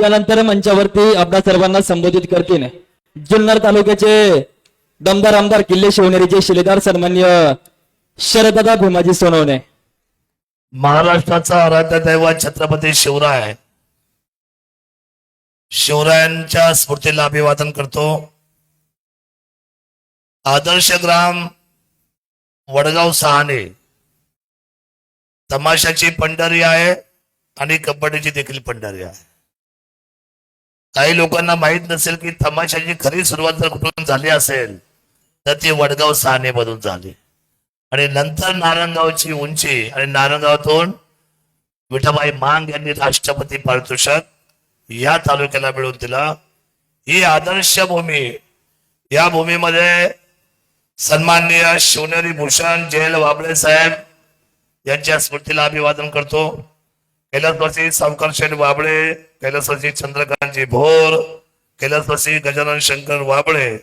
यानंतर मंचावरती आपल्या सर्वांना संबोधित करतील. जुन्नर तालुक्याचे दमदार आमदार किल्ले शिवनेरीचे शिलेदार सन्मान्य शरददादा भीमाजी सोनवणे. महाराष्ट्राचा आराध्य दैवत छत्रपती शिवराय. शिवरायांच्या स्फूर्तीला अभिवादन करतो. आदर्श ग्राम वडगाव सहाणे. तमाशाची पंढरी आहे आणि कबड्डीची देखील पंढरी आहे. काही लोकांना माहीत नसेल की तमाशाची खरी सुरुवात जर कुठून झाली असेल तर ती वडगाव सहाने मधून झाली. आणि नंतर नारायणगावची उंची आणि नारायणगावातून विठाबाई मांग यांनी राष्ट्रपती पारितोषिक या तालुक्याला मिळवून दिला. ही आदर्श भूमी या भूमीमध्ये सन्माननीय शिवनेरी भूषण जयल वाबळे साहेब यांच्या स्मृतीला अभिवादन करतो. कैलासवासी सावकारशेठ वाबळे कैलासवासी चंद्रकांतजी भोर कैलासवासी गजानन शंकर वाबळे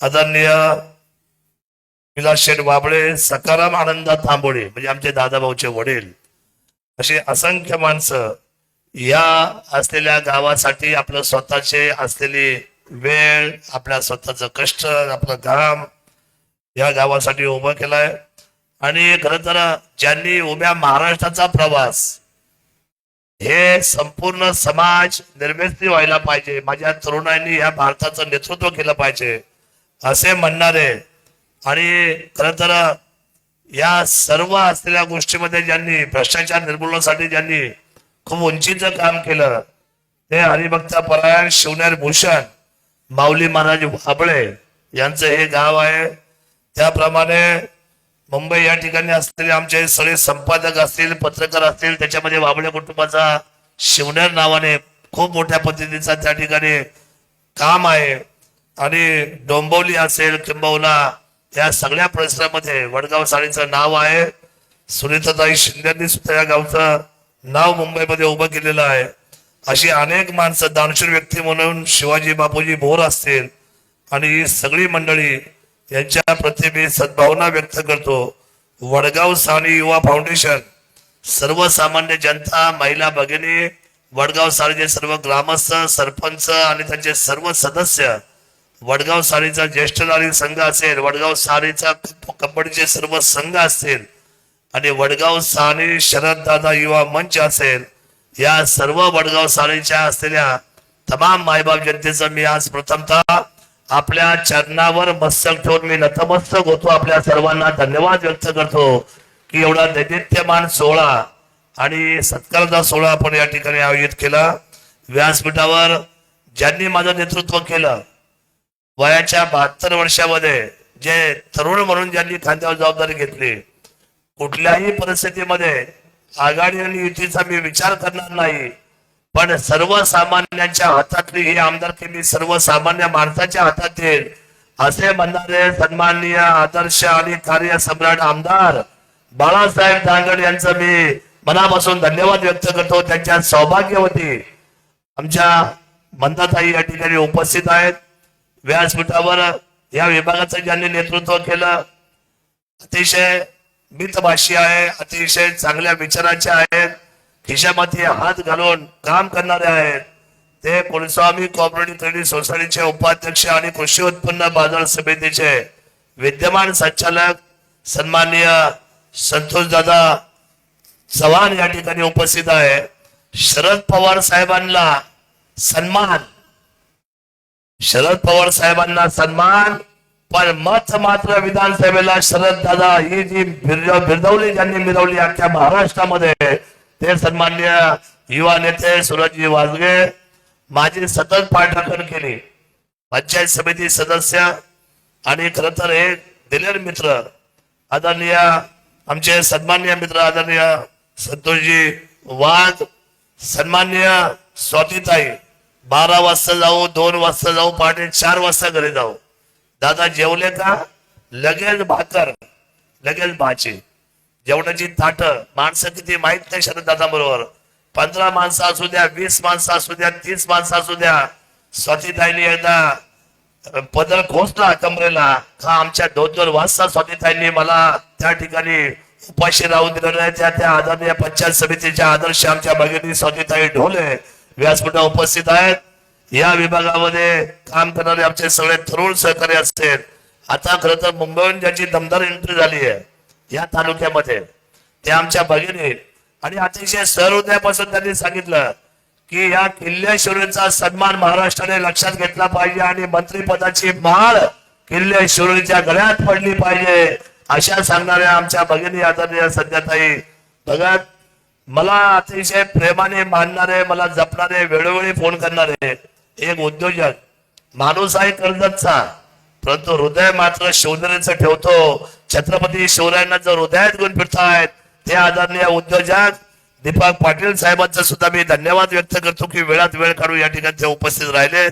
आदरणीय विलास शेठ वाबळे सकाराम आनंदा थांबोळे म्हणजे आमचे दादाभाऊचे वडील अशी असंख्य माणसं या असलेल्या गावासाठी आपलं स्वतःचे असलेली वेळ आपल्या स्वतःचं कष्ट आपलं घाम या गावासाठी उभं केलाय. आणि खरं तर ज्यांनी उभ्या महाराष्ट्राचा प्रवास हे संपूर्ण समाज निर्मिती व्हायला पाहिजे. माझ्या तरुणांनी या भारताचं नेतृत्व केलं पाहिजे. असे म्हणणारे. आणि खर तर या सर्व असलेल्या गोष्टीमध्ये ज्यांनी भ्रष्टाचार निर्मूलनासाठी ज्यांनी खूप उंचीचं काम केलं ते हरिभक्त परायण शिवनेर भूषण माऊली महाराज वाबळे यांचं हे गाव आहे. त्याप्रमाणे मुंबई या ठिकाणी असलेले आमचे सगळे संपादक असतील पत्रकार असतील त्याच्यामध्ये वाबळे कुटुंबाचा शिवनेर नावाने खूप मोठ्या पद्धतीचा त्या ठिकाणी काम आहे. आणि डोंबवली असेल किंबवला या सगळ्या परिसरामध्ये वडगाव साडीचं नाव आहे. सुनीताताई शिंदेनी सुद्धा या गावचं नाव मुंबईमध्ये उभं केलेलं आहे. अशी अनेक माणसं दानशूर व्यक्ती म्हणून शिवाजी बापूजी भोर असतील. आणि ही सगळी मंडळी यांच्या प्रति मी सद्भावना व्यक्त करतो. वडगाव साणी युवा फाउंडेशन सर्वसामान्य जनता महिला भगिनी वडगाव साडीचे सर्व ग्रामस्थ सरपंच आणि त्यांचे सर्व सदस्य वडगाव साडीचा ज्येष्ठ नागरिक संघ असेल वडगाव साडीचा कबड्डीचे सर्व संघ असतील आणि वडगाव साने शरद दादा युवा मंच असेल या सर्व वडगाव साडीच्या असलेल्या तमाम मायबाप जनतेचं मी आज प्रथमतः आपल्या चरणावर मस्तक ठेवून मी नतमस्तक होतो. आपल्या सर्वांना धन्यवाद व्यक्त करतो की एवढा दैदित्यमान सोहळा आणि सत्कारचा सोहळा आपण या ठिकाणी आयोजित केला. व्यासपीठावर ज्यांनी माझं नेतृत्व केलं वयाच्या बहात्तर वर्षामध्ये जे तरुण म्हणून ज्यांनी खांद्यावर जबाबदारी घेतली कुठल्याही परिस्थितीमध्ये आघाडी आणि युतीचा मी विचार करणार नाही. पण सर्वसामान्यांच्या हातातली ही आमदारकी सर्वसामान्य माणसाच्या हातात येईल असे म्हणणारे सन्माननीय आदर्श आणि कार्य सम्राट आमदार बाळासाहेब धांगड यांचं मी मनापासून धन्यवाद व्यक्त करतो. त्यांच्या सौभाग्यवती आमच्या मंदाताई या ठिकाणी उपस्थित आहेत. व्यासपीठावर या विभागाचं ज्यांनी नेतृत्व केलं अतिशय मितभाषी आहे अतिशय चांगल्या विचाराचे आहेत. खिशामध्ये हात घालून काम करणारे आहेत. ते कुलस्वामी कॉपरेटिव्ह क्रेडिट सोसायटीचे उपाध्यक्ष आणि कृषी उत्पन्न बाजार समितीचे विद्यमान संचालक सन्माननीय संतोष दादा चव्हाण या ठिकाणी उपस्थित आहे. शरद पवार साहेबांना सन्मान. शरद पवार साहेबांना सन्मान. पण मत मात्र विधानसभेला शरद दादा ही जी बिरज- ज्यांनी मिरवली अख्ख्या महाराष्ट्रामध्ये ते सन्मान्य युवा नेते सुरजी वाजगे माझी सतत पाठराखण केली. पंचायत समिती सदस्य आणि खर तर हे दिलेर मित्र आदरणीय आमचे सन्मान्य मित्र आदरणीय संतोषजी वाघ सन्मान्य स्वातीताई बारा वाजता जाऊ दोन वाजता जाऊ पहाटे चार वाजता घरी जाऊ. दादा जेवले का? लगेच भाकर लगेच भाजी. जेवणाची ताट माणसं किती माहीत नाही शरद दादा बरोबर पंधरा माणसं असू द्या वीस माणसं असू द्या तीस माणसं असू द्या. स्वातीताईने एकदा पदर खोचला कमरेला. का आमच्या दोन दोन वाजता स्वातीताईंनी मला त्या ठिकाणी उपाशी राहून दिलं आहे. त्या त्या आदरणीय पंचायत समितीच्या आदर्श आमच्या भगिनी स्वातीताई ढोले व्यासपीठा उपस्थित आहेत. या विभागामध्ये काम करणारे आमचे सगळे तरुण सहकारी असतील. आता खरं तर मुंबईहून ज्याची दमदार एंट्री झाली आहे या तालुक्यामध्ये. ते आमच्या भगिनी आणि अतिशय सहृदयापासून त्यांनी सांगितलं की या किल्लेश्वरीचा सन्मान महाराष्ट्राने लक्षात घेतला पाहिजे आणि मंत्रिपदाची माळ किल्लेश्वरीच्या गळ्यात पडली पाहिजे अशा सांगणाऱ्या आमच्या भगिनी आदरणीय सध्याताई. भगत मला अतिशय प्रेमाने मानणारे मला जपणारे वेळोवेळी फोन करणारे एक उद्योजक माणूस आहे कर्जतचा. परंतु हृदय मात्र शिवनेरीच ठेवतो. छत्रपती शिवरायांना जर हृदयात घेऊन फिरतायत ते आदरणीय उद्योजक दीपक पाटील साहेबांचा सुद्धा मी धन्यवाद व्यक्त करतो की वेळात वेळ काढून या ठिकाणी ते उपस्थित राहिले.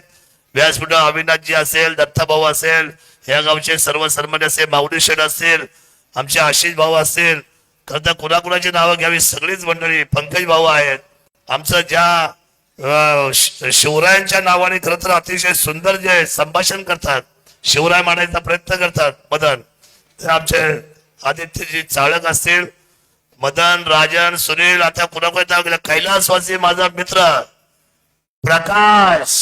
व्यासपीठ अविनाथजी असेल दत्ताभाऊ असेल या गावचे सर्व सन्मान्य असेल माऊली शेठ असतील आमचे आशिष भाऊ असतील खरं कुणाकुणाची नावं घ्यावी सगळीच मंडळी पंकज भाऊ आहेत. आमचं ज्या शिवरायांच्या नावाने खरं तर अतिशय सुंदर जे संभाषण करतात शिवराय मारायचा प्रयत्न करतात मदन. आमचे आदित्यजी चाळक असतील मदन राजन सुनील आता कुणाकडे कैलासवासी माझा मित्र. प्रकाश.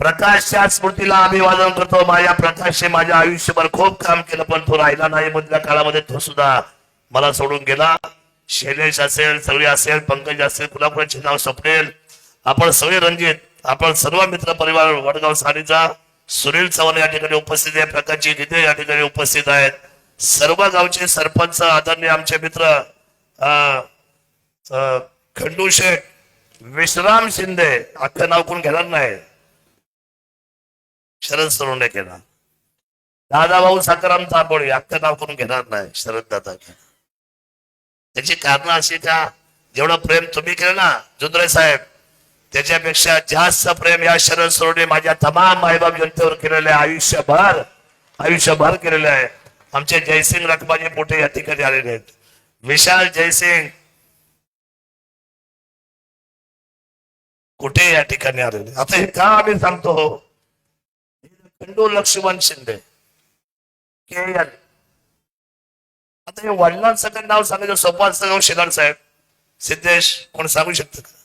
प्रकाशच्या स्मृतीला अभिवादन करतो. माझ्या प्रकाशने माझ्या आयुष्यभर खूप काम केलं पण तो राहिला नाही मधल्या काळामध्ये तो सुद्धा मला सोडून गेला. शैलेश असेल सगळी असेल पंकज असेल कुणाकुणाचे नाव सपडेल आपण सगळे रंजित आपण सर्व मित्र परिवार वडगाव साडीचा सुनील चव्हाण या ठिकाणी उपस्थित आहे प्रकाशजी गिदे या ठिकाणी उपस्थित आहेत. सर्व गावचे सरपंच आदरणीय आमचे मित्र खंडू शेठ विश्राम शिंदे अख्खं नाव कोण घेणार नाही. शरद सरोंडे केला दादा भाऊ साकाराम तांबोळी अख्खं नाव कोण घेणार नाही शरद दादा त्याची कारण अशी का? जेवढं प्रेम तुम्ही केलं ना जुद्रे साहेब त्याच्यापेक्षा जास्त प्रेम या शरद सरोडे माझ्या तमाम मायबाप जनतेवर केलेलं आहे. आयुष्यभर आयुष्यभर केलेलं आहे. आमचे जयसिंग रखमाजी पोटे या ठिकाणी आलेले आहेत. विशाल जयसिंग कुठे या ठिकाणी आलेले? आता हे का आम्ही सांगतो? खंडू लक्ष्मण शिंदे. के एल आता हे वडिलांचं नाव सांगायचं सोपं असतं का साहेब. सिद्धेश कोण सांगू शकतं का?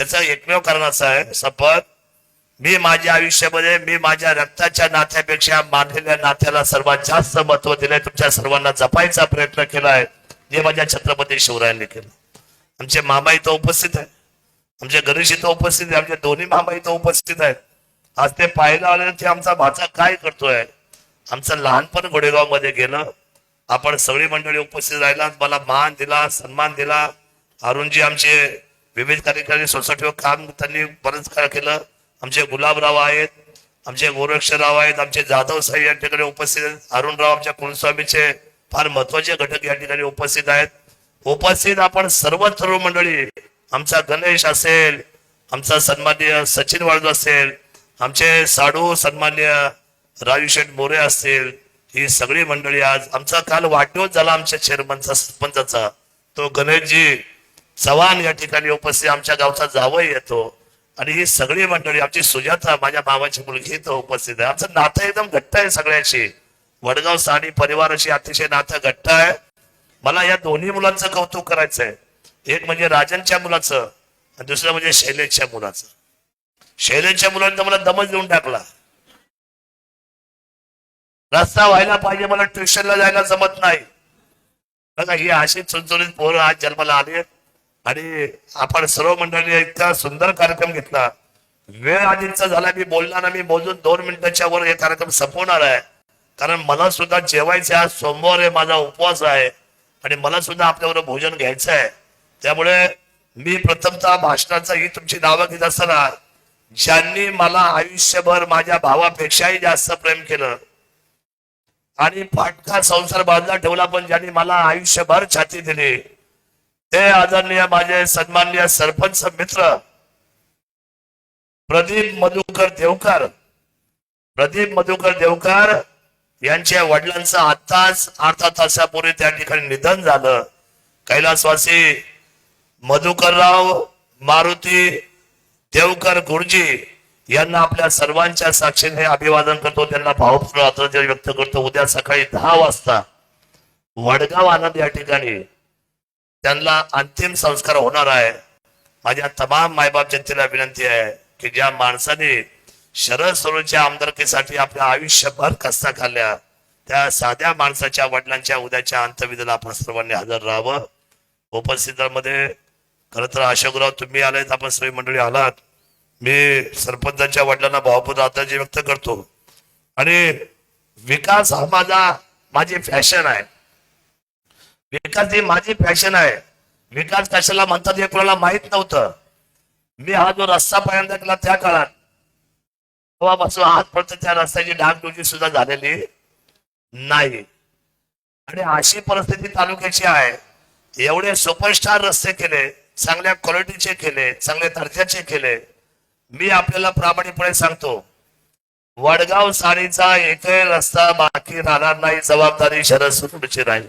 त्याचं एकमेव कारण असं आहे शपथ मी माझ्या आयुष्यामध्ये मी माझ्या रक्ताच्या नात्यापेक्षा मानलेल्या नात्याला सर्वात जास्त महत्त्व दिलंय. तुमच्या सर्वांना जपायचा प्रयत्न केलाय जे माझ्या छत्रपती शिवरायांनी केलं. आमचे मामा इथं उपस्थित आहे आमचे गणेश इथं उपस्थित आहे आमचे दोन्ही मामा इथं उपस्थित आहेत. आज ते पाहायला आले ते आमचा भाचा काय करतोय? आमचं लहानपण घोडेगावमध्ये गेलं. आपण सगळी मंडळी उपस्थित राहिला मला मान दिला सन्मान दिला. अरुणजी आमचे विविध कार्यकारी सोसायटीवर काम त्यांनी बरंच काळ केलं. आमचे गुलाबराव आहेत आमचे गोरक्षराव आहेत आमचे जाधव साहेब या ठिकाणी उपस्थित आहेत. अरुणराव आमच्या कुलस्वामीचे फार महत्त्वाचे घटक या ठिकाणी उपस्थित आहेत. उपस्थित आपण सर्व तरुण मंडळी आमचा गणेश असेल आमचा सन्मान्य सचिन वाळू असेल आमचे साडू सन्मान्य राजूशेठ मोरे असतील ही सगळी मंडळी आज आमचा काल वाढदिवस झाला आमच्या चेअरमनचा सरपंचाचा. तो गणेशजी चव्हाण या ठिकाणी उपस्थित आमच्या गावचा जावई येतो. आणि ही सगळी मंडळी आमची सुजाता माझ्या मामाची मुलगी इथं उपस्थित आहे. आमचं नातं एकदम घट्ट आहे सगळ्याशी. वडगाव साडी परिवाराशी अतिशय नातं घट्ट आहे. मला या दोन्ही मुलांचं कौतुक करायचं आहे एक म्हणजे राजनच्या मुलाचं आणि दुसरं म्हणजे शैलेशच्या मुलाचं. शैलेशच्या मुलांनी तर मला दमच देऊन टाकला. रस्ता व्हायला पाहिजे मला ट्युशनला जायला जमत नाही. बघा ही अशी चुनचुनीत पोरं आज जन्माला आली आणि आपण सर्व मंडळी इतका सुंदर कार्यक्रम घेतला. वेळ आधीचा झाला मी बोलणार ना मी मोजून दोन मिनिटाच्या वर हे कार्यक्रम संपवणार आहे. कारण मला सुद्धा जेवायचं आज सोमवार आहे माझा उपवास आहे. आणि मला सुद्धा आपल्याबरोबर भोजन घ्यायचं आहे. त्यामुळे मी प्रथमतः भाषणाचा ही तुमची दावा घेत असताना ज्यांनी मला आयुष्यभर माझ्या भावापेक्षाही जास्त प्रेम केलं आणि फाटका संसार बांधला ठेवला पण ज्यांनी मला आयुष्यभर छाती दिली. ते आदरणीय माझे सन्माननीय सरपंच मित्र प्रदीप मधुकर देवकर. प्रदीप मधुकर देवकर यांच्या वडिलांचं आत्ताच अर्धा तासापूर्वी त्या ठिकाणी निधन झालं. कैलासवासी मधुकरराव मारुती देवकर गुरुजी यांना आपल्या सर्वांच्या साक्षीने अभिवादन करतो. त्यांना भावपूर्ण आदरांजली व्यक्त करतो. उद्या सकाळी दहा वाजता वडगाव आनंद या ठिकाणी त्यांना अंतिम संस्कार होणार आहे. माझ्या तमाम मायबाप जनतेला विनंती आहे की ज्या माणसाने शरद सरोच्या आमदारकीसाठी आपल्या आयुष्यभर कस्ता खाल्ल्या त्या साध्या माणसाच्या वडिलांच्या उद्याच्या अंतविधीला आपण सर्वांनी हजर राहावं. उपस्थितांमध्ये खरं तर अशोकराव तुम्ही आलात आपण सर्व मंडळी आलात. मी सरपंचाच्या वडिलांना भावपूर्ण आताजी व्यक्त करतो. आणि विकास हा माझा माझी फॅशन आहे. विकास ही माझी फॅशन आहे. विकास कशाला म्हणतात हे कुणाला माहीत नव्हतं. मी हा जो रस्ता पहिल्यांदा केला त्या काळात तेव्हापासून आजपर्यंत त्या रस्त्याची डागडुजी सुद्धा झालेली नाही. आणि अशी परिस्थिती तालुक्याची आहे. एवढे सुपरस्टार रस्ते केले चांगल्या क्वालिटीचे केले चांगल्या दर्जाचे केले. मी आपल्याला प्रामाणिकपणे सांगतो वडगाव साडीचा एकही रस्ता बाकी राहणार नाही जबाबदारी शरद सुरूची राहील.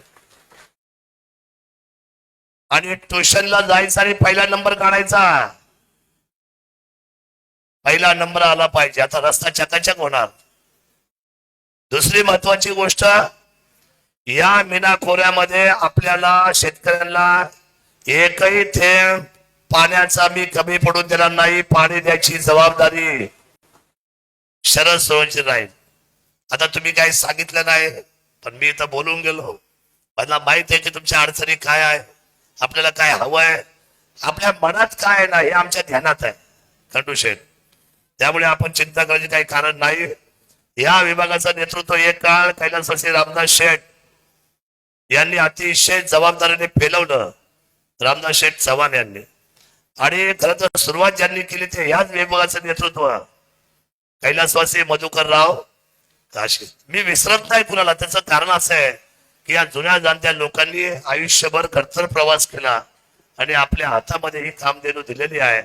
आणि ट्युशनला जायचा आणि पहिला नंबर काढायचा. पहिला नंबर आला पाहिजे. आता रस्ता चकाचक होणार. दुसरी महत्वाची गोष्ट या मीना खोऱ्यामध्ये आपल्याला शेतकऱ्यांना एकही थेंब पाण्याचा मी कमी पडून देणार नाही पाणी द्यायची जबाबदारी शरद सोयीची राहील. आता तुम्ही काही सांगितलं नाही पण मी इथं बोलून गेलो. मला माहीत आहे की तुमच्या अडचणी काय आहे आपल्याला काय हवंय? आपल्या मनात काय आहे ना हे आमच्या ध्यानात आहे. खंडू शेठ त्यामुळे आपण चिंता करायची काही कारण नाही. या विभागाचं नेतृत्व एक काळ कैलासवासी रामदास शेठ यांनी अतिशय जबाबदारीने फेलवलं. रामदास शेठ चव्हाण यांनी. आणि खरं तर सुरुवात ज्यांनी केली ते याच विभागाचं नेतृत्व. कैलासवासी मधुकर राव काशी मी विसरत नाही कुणाला त्याचं कारण असं आहे. की या जुन्या जाणत्या लोकांनी आयुष्यभर खडतर प्रवास केला आणि आपल्या हातामध्ये ही कामधेनू दिलेली आहे.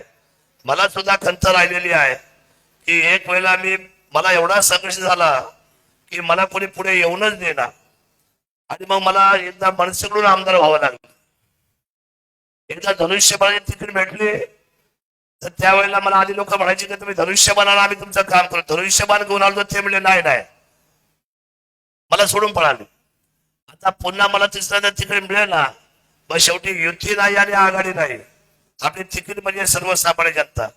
मला सुद्धा खंत राहिलेली आहे की एक वेळेला मी मला एवढा संघर्ष झाला की मला कोणी पुढे येऊनच देणार आणि मग मला एकदा मनसेकडून आमदार व्हावं लागलं. एकदा धनुष्यबाणाची तिकीट भेटली तर त्यावेळेला मला आधी लोक म्हणायचे की तुम्ही धनुष्यबाणाला आम्ही तुमचं काम करू. धनुष्यबाण घेऊन आलो तर ते म्हणले नाही नाही. मला सोडून पळाले. आता पुन्हा मला तिसऱ्यांदा तिकीट मिळेल ना मग शेवटी युती नाही आणि आघाडी नाही. आपली तिकीट म्हणजे सर्वसामान्य जनता.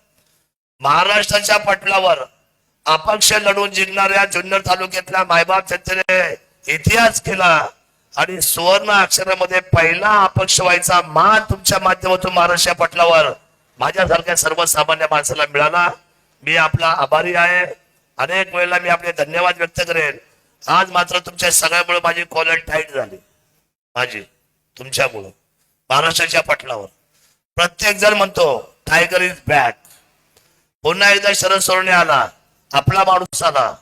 महाराष्ट्राच्या पटलावर अपक्ष लढून जिंकणाऱ्या जुन्नर तालुक्यातल्या मायबाप जनतेने इतिहास केला आणि सुवर्ण अक्षरामध्ये पहिला अपक्ष व्हायचा मान तुमच्या माध्यमातून महाराष्ट्र पटलावर. माझ्यासारख्या सर्वसामान्य माणसाला मिळाला. मी आपला आभारी आहे. अनेक वेळेला मी आपले धन्यवाद व्यक्त करेन. आज मात्र तुमच्या सगळ्यामुळे माझी कॉलर टाईट झाली. माझी तुमच्यामुळं. महाराष्ट्राच्या पटलावर. प्रत्येक जण म्हणतो टायगर इज बॅक पुन्हा एकदा शरद सोरणे आला. आपला माणूस आला.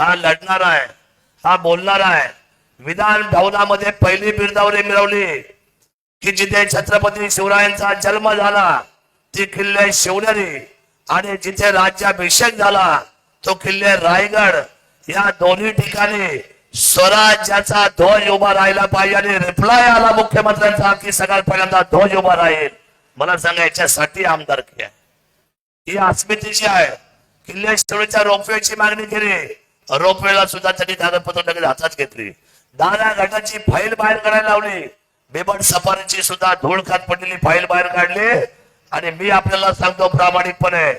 हा लढणार आहे. हा बोलणार आहे. विधान भवनामध्ये पहिली बिरदावरी मिळवली. की जिथे छत्रपती शिवरायांचा जन्म झाला ती किल्ले शिवनेरी. आणि जिथे राज्याभिषेक झाला तो किल्ले रायगड. या दोन्ही ठिकाणी स्वराज्याचा ध्वज उभा राहिला पाहिजे आणि रिप्लाय आला मुख्यमंत्र्यांचा की सगळ्यात पहिल्यांदा ध्वज उभा राहील. मला सांगा याच्यासाठी आमदारकी आहे? ही अस्मितेची आहे. किल्ल्याच्या रोपवेची मागणी केली. रोपवेला सुद्धा त्यांनी कागदपत्र लगेच हातात घेतली. दादा गटाची फाईल बाहेर काढायला लावली. बेबट सफारीची सुद्धा धूळ खात पडलेली फाईल बाहेर काढली. आणि मी आपल्याला सांगतो प्रामाणिकपणे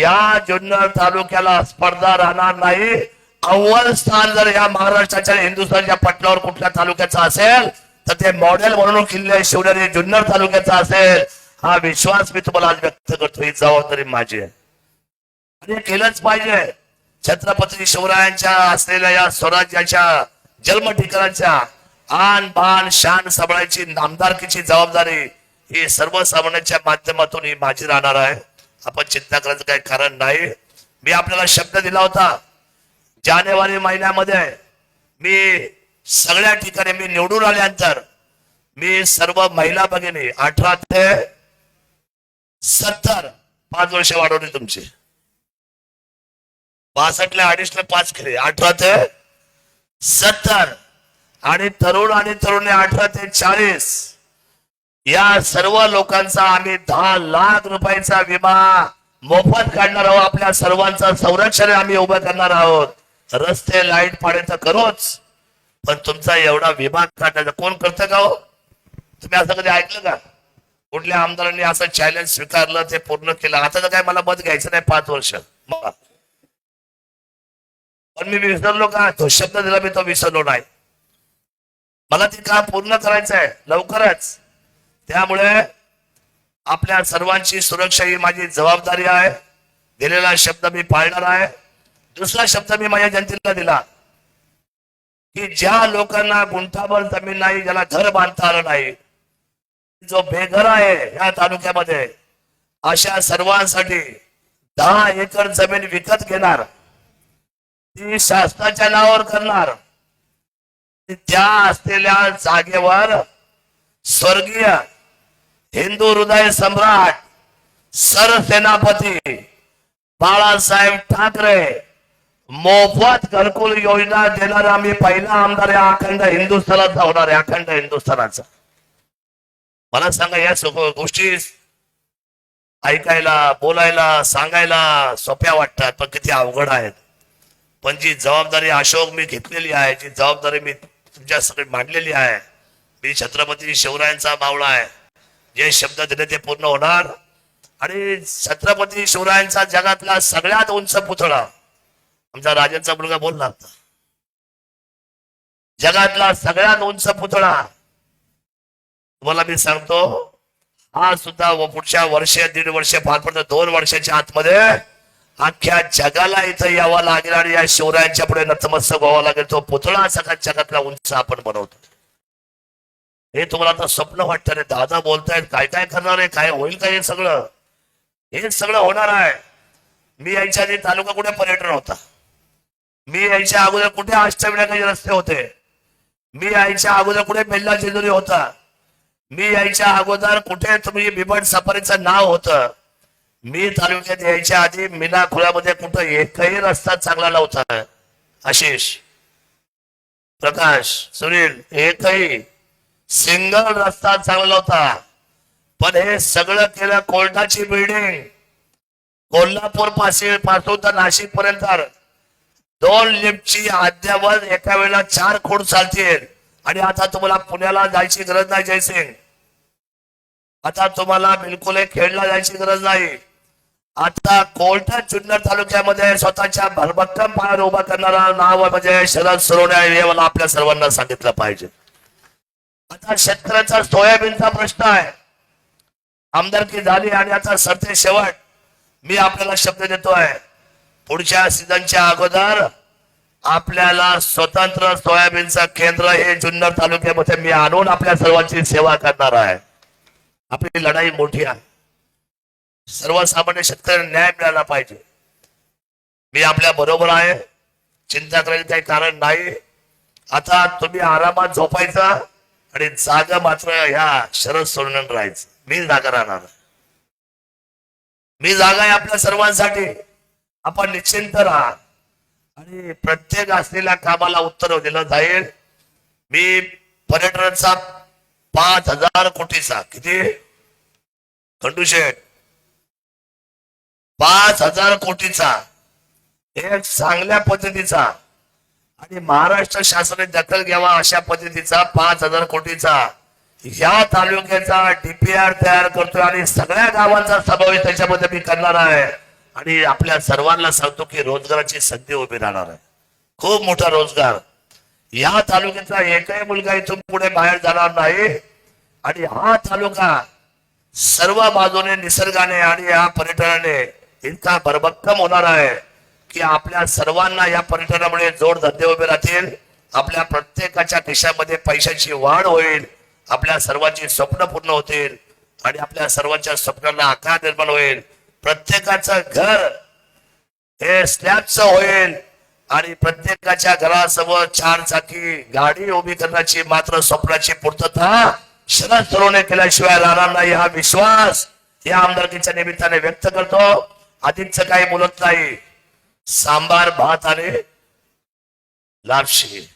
या जुन्नर तालुक्याला स्पर्धा राहणार नाही. अव्वल स्थान जर या महाराष्ट्राच्या हिंदुस्थानच्या पटलावर कुठल्या तालुक्याचा असेल तर ते मॉडेल म्हणून किल्ले शिवनेरी जुन्नर तालुक्याचा असेल हा विश्वास मी तुम्हाला आज व्यक्त करतो. ही जबाबदारी माझी आहे. आणि केलंच पाहिजे. छत्रपती शिवरायांच्या असलेल्या या स्वराज्याच्या जन्म ठिकाणाच्या आन बाण शान सांभाळायची नामदारकीची जबाबदारी ही सर्वसामान्यांच्या माध्यमातून ही माझी राहणार आहे. आपण चिंता करायचं काही कारण नाही. मी आपल्याला शब्द दिला होता जानेवारी महिन्यामध्ये मी सगळ्या ठिकाणी मी निवडून आल्यानंतर मी सर्व महिला भगिनी अठरा ते सत्तर पाच वर्ष वाढवली तुमची. बासष्टला अडीचला पाच केले अठरा ते सत्तर आणि तरुण आणि तरुणी अठरा ते चाळीस. या सर्व लोकांचा आम्ही दहा लाख रुपयाचा विमा मोफत काढणार आहोत आपल्या सर्वांचं संरक्षण आम्ही उभं करणार आहोत. रस्ते लाइट पाणी तर करूच पण तुमचा एवढा विभाग काढण्याचा कोण करतं का हो? तुम्ही असं कधी ऐकलं का? कुठल्या आमदारांनी असं चॅलेंज स्वीकारलं ते पूर्ण केलं? आता तर काय मला मत घ्यायचं नाही पाच वर्ष. पण मी विसरलो का? तो शब्द दिला मी तो विसरलो नाही. मला ते काम पूर्ण करायचं आहे लवकरच. त्यामुळे आपल्या सर्वांची सुरक्षा ही माझी जबाबदारी आहे. दिलेला शब्द मी पाळणार आहे. दुसरा शब्द मी माझ्या जनतेला दिला. की ज्या लोकांना गुंठाभर जमीन नाही ज्याला घर बांधता आलं नाही जो बेघर आहे या तालुक्यामध्ये अशा सर्वांसाठी दहा एकर जमीन विकत घेणार ती शासनाच्या नावावर करणार त्या असलेल्या जागेवर स्वर्गीय हिंदू हृदय सम्राट सरसेनापती बाळासाहेब ठाकरे मोफत घरकुल योजना देणारा मी पहिला आमदार या अखंड हिंदुस्थानाचा होणार आहे अखंड हिंदुस्थानाचा. मला सांगा या गोष्टी ऐकायला बोलायला सांगायला सोप्या वाटतात पण किती अवघड आहेत. पण जी जबाबदारी अशोक मी घेतलेली आहे जी जबाबदारी मी तुमच्या सगळी मांडलेली आहे मी छत्रपती शिवरायांचा मावळा आहे. जे शब्द दिले ते पूर्ण होणार. आणि छत्रपती शिवरायांचा जगातला सगळ्यात उंच पुतळा आमचा राजांचा मुलगा बोलला होता जगातला सगळ्यात उंच पुतळा. तुम्हाला मी सांगतो हा सुद्धा व पुढच्या वर्ष दीड वर्ष पार पडतं. दोन वर्षाच्या आतमध्ये अख्ख्या जगाला इथं यावं लागेल आणि या शिवरायांच्या पुढे नतमस्तक व्हावं लागेल. तो पुतळा सगळ्या जगातला उंच आपण बनवतो. हे तुम्हाला आता स्वप्न वाटतं रे. दादा बोलतायत काय काय करणार आहे? काय होईल काय हे सगळं? हे सगळं होणार आहे. मी यायच्या आधी तालुका कुठे पर्यटन होता? मी यायच्या अगोदर कुठे अष्टविनायकाचे रस्ते होते? मी यायच्या अगोदर कुठे बेल्ला जेजुरी होता? मी यायच्या अगोदर कुठे तुम्ही बिबट सफारीचं नाव होतं? मी तालुक्यात यायच्या आधी मीना खुळ्यामध्ये कुठं एकही रस्ता चांगला नव्हता. आशिष प्रकाश सुनील एकही सिंगल रस्ता चांगला नव्हता. पण हे सगळं केलं कोर्टाची बिल्डिंग कोल्हापूर पासे पासून तर नाशिक पर्यंत दोन लिफ्टची अद्यावत एका वेळेला चार खोड चालतील. आणि आता तुम्हाला पुण्याला जायची गरज नाही जयसिंग आता तुम्हाला बिलकुल खेळला जायची गरज नाही. आता कोलठा जुन्नर तालुक्यामध्ये स्वतःच्या भरभक्कम पायावर उभा करणारा नाव म्हणजे शरद सोनवणे हे मला आपल्या सर्वांना सांगितलं पाहिजे. आता शेतकऱ्याचा सोयाबीनचा प्रश्न आहे. आमदारकी झाली आणि आता सरते शेवट. मी आपल्याला शब्द देतो आहे पुढच्या सीझनच्या अगोदर आपल्याला स्वतंत्र सोयाबीनचं केंद्र हे जुन्नर तालुक्यामध्ये मी आणून आपल्या सर्वांची सेवा करणार आहे. आपली लढाई मोठी आहे. सर्वसामान्य शेतकऱ्यांना न्याय मिळाला पाहिजे. मी आपल्या बरोबर आहे. चिंता करायचं काही कारण नाही. आता तुम्ही आरामात झोपायचा आणि जागा मात्र ह्या शरद सोडून राहायचं. मी जागा राहणार. मी जागा आहे आपल्या सर्वांसाठी. आपण निश्चिंत राहा. आणि प्रत्येक असलेल्या कामाला उत्तर दिलं जाईल. मी पर्यटनाचा पाच हजार कोटीचा किती? खंडूशेठ पाच हजार कोटीचा एक चांगल्या पद्धतीचा. आणि महाराष्ट्र शासनाने दखल घ्यावा अशा पद्धतीचा पाच हजार कोटीचा. या तालुक्याचा डीपीआर तयार करतोय आणि सगळ्या गावांचा समावेश त्याच्यामध्ये मी करणार आहे. आणि आपल्या सर्वांना सांगतो की रोजगाराची संधी उभी राहणार आहे. खूप मोठा रोजगार. या तालुक्याचा एकही मुलगा इथून पुढे बाहेर जाणार नाही. आणि हा तालुका सर्व बाजूने निसर्गाने आणि या पर्यटनाने इतका भरभक्कम होणार आहे की आपल्या सर्वांना या पर्यटनामुळे जोड धंदे उभे राहतील. आपल्या प्रत्येकाच्या देशामध्ये पैशाची वाढ होईल. आपल्या सर्वांची स्वप्न पूर्ण होतील. आणि आपल्या सर्वांच्या स्वप्नांना आकार निर्माण होईल. प्रत्येकाचं घर हे स्लॅबचं होईल आणि प्रत्येकाच्या घरासमोर चार चाकी गाडी उभी करण्याची मात्र स्वप्नाची पूर्तता शरद सरोने केल्याशिवाय राहणार नाही हा विश्वास या आमदारकीच्या निमित्ताने व्यक्त करतो. आधीच काही बोलत नाही. सांबार भात आणि लापशी.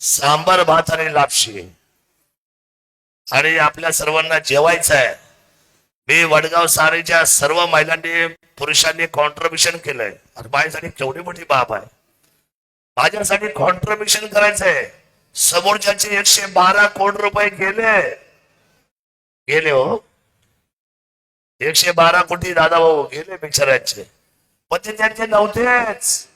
सांबार भात आणि लापशी. आणि आपल्या सर्वांना जेवायचं आहे. मी वडगाव सारेच्या सर्व महिलांनी पुरुषांनी कॉन्ट्रीब्युशन केलंय. आणि माझ्यासाठी केवढी मोठी बाब आहे. माझ्यासाठी कॉन्ट्रीब्युशन करायचंय. समोरच्याचे एकशे बारा कोटी रुपये गेले. गेले हो. एकशे बारा कोटी दादा भाऊ गेले बिचाऱ्यांचे. पण ते त्यांचे नव्हतेच.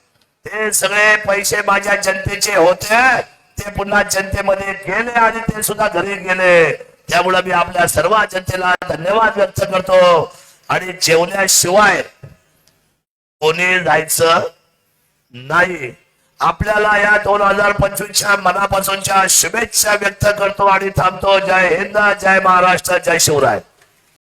ते सगळे पैसे माझ्या जनतेचे होते. ते पुन्हा जनतेमध्ये गेले आणि ते सुद्धा घरी गेले. त्यामुळे मी आपल्या सर्व जनतेला धन्यवाद व्यक्त करतो. आणि जेवल्याशिवाय कोणी जायचं नाही. आपल्याला या दोन हजार पंचवीसच्या मनापासूनच्या शुभेच्छा व्यक्त करतो आणि थांबतो. जय हिंद जय महाराष्ट्र जय शिवराय.